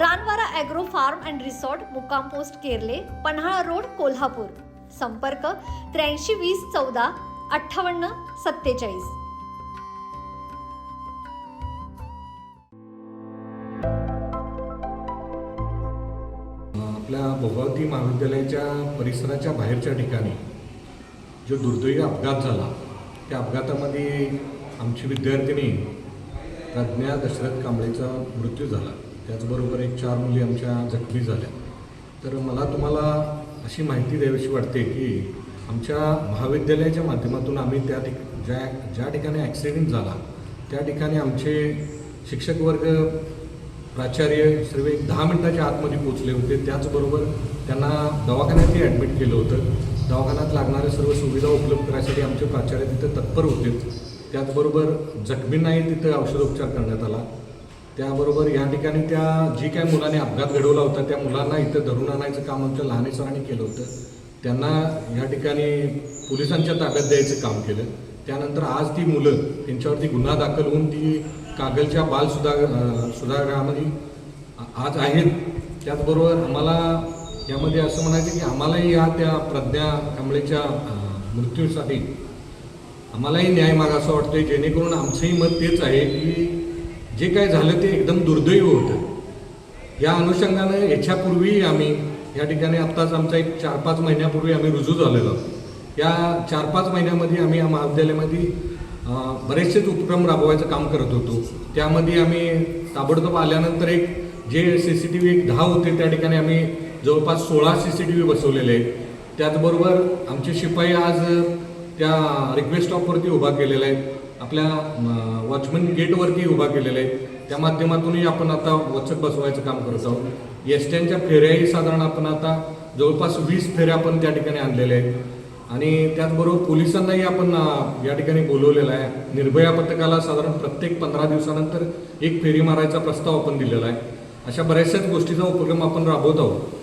Ranvara agro farm and resort मुक्काम post Kerle Panhala road Kolhapur. संपर्क त्र्याऐंशी वीस चौदा अठ्ठावन्न सत्तेचाळीस. आपल्या भोगावती महाविद्यालयाच्या परिसराच्या बाहेरच्या ठिकाणी जो दुर्दैवी अपघात झाला त्या अपघातामध्ये आमची विद्यार्थिनी प्रज्ञा दशरथ कांबळेचा मृत्यू झाला. त्याचबरोबर एक चार मुली आमच्या जखमी झाल्या. तर मला तुम्हाला अशी माहिती द्यावीशी वाटते की आमच्या महाविद्यालयाच्या माध्यमातून आम्ही त्या ठिक ज्या ज्या ठिकाणी ॲक्सिडेंट झाला त्या ठिकाणी आमचे शिक्षक वर्ग प्राचार्य सर्व एक दहा मिनटाच्या आतमध्ये पोचले होते. त्याचबरोबर त्यांना दवाखान्यातही ॲडमिट केलं होतं. दवाखान्यात लागणाऱ्या सर्व सुविधा उपलब्ध करायसाठी आमचे प्राचार्य तिथं तत्पर होते. त्याचबरोबर जखमींनाही तिथं औषधोपचार करण्यात आला. त्याबरोबर या ठिकाणी त्या जी काय मुलाने अपघात घडवला होता त्या मुलांना इथं धरून आणायचं काम आमच्या लहाने सरांनी केलं होतं. त्यांना या ठिकाणी पोलिसांच्या ताब्यात द्यायचं काम केलं. त्यानंतर आज ती मुलं त्यांच्यावरती गुन्हा दाखल होऊन ती कागलच्या बाल सुधा अं, सुधारगृहामध्ये आज आहेत. त्याचबरोबर आम्हाला यामध्ये असं म्हणायचं की आम्हालाही या त्या प्रज्ञा कांबळेच्या मृत्यूसाठी आम्हालाही न्याय मागासा वाटतोय. जेणेकरून आमचंही मत तेच आहे की जे काय झालं ते एकदम दुर्दैव होतं. या अनुषंगानं याच्यापूर्वी आम्ही या ठिकाणी आत्ताच आमचा एक चार पाच महिन्यापूर्वी आम्ही रुजू झालेलो या चार पाच महिन्यामध्ये आम्ही या महाविद्यालयामध्ये बरेचसेच उपक्रम राबवायचं काम करत होतो. त्यामध्ये आम्ही ताबडतोब आल्यानंतर एक जे सी सी टी व्ही एक दहा होते त्या ठिकाणी आम्ही जवळपास सोळा सी सी टी व्ही बसवलेले आहेत. त्याचबरोबर आमचे शिपाई आज त्या रिक्वेस्ट स्टॉपवरती उभा केलेला आहे आपल्या वॉचमन गेटवरती उभा केलेला आहे त्या माध्यमातूनही आपण आता वचक बसवायचं काम करत आहोत. एस फेऱ्याही साधारण आपण आता जवळपास वीस फेऱ्या आपण त्या ठिकाणी आणलेल्या आहेत. आणि त्याचबरोबर पोलिसांनाही आपण या ठिकाणी बोलवलेलं आहे. निर्भया पथकाला साधारण प्रत्येक पंधरा दिवसानंतर एक फेरी मारायचा प्रस्ताव आपण दिलेला आहे. अशा बऱ्याचशाच गोष्टीचा उपक्रम आपण राबवत आहोत.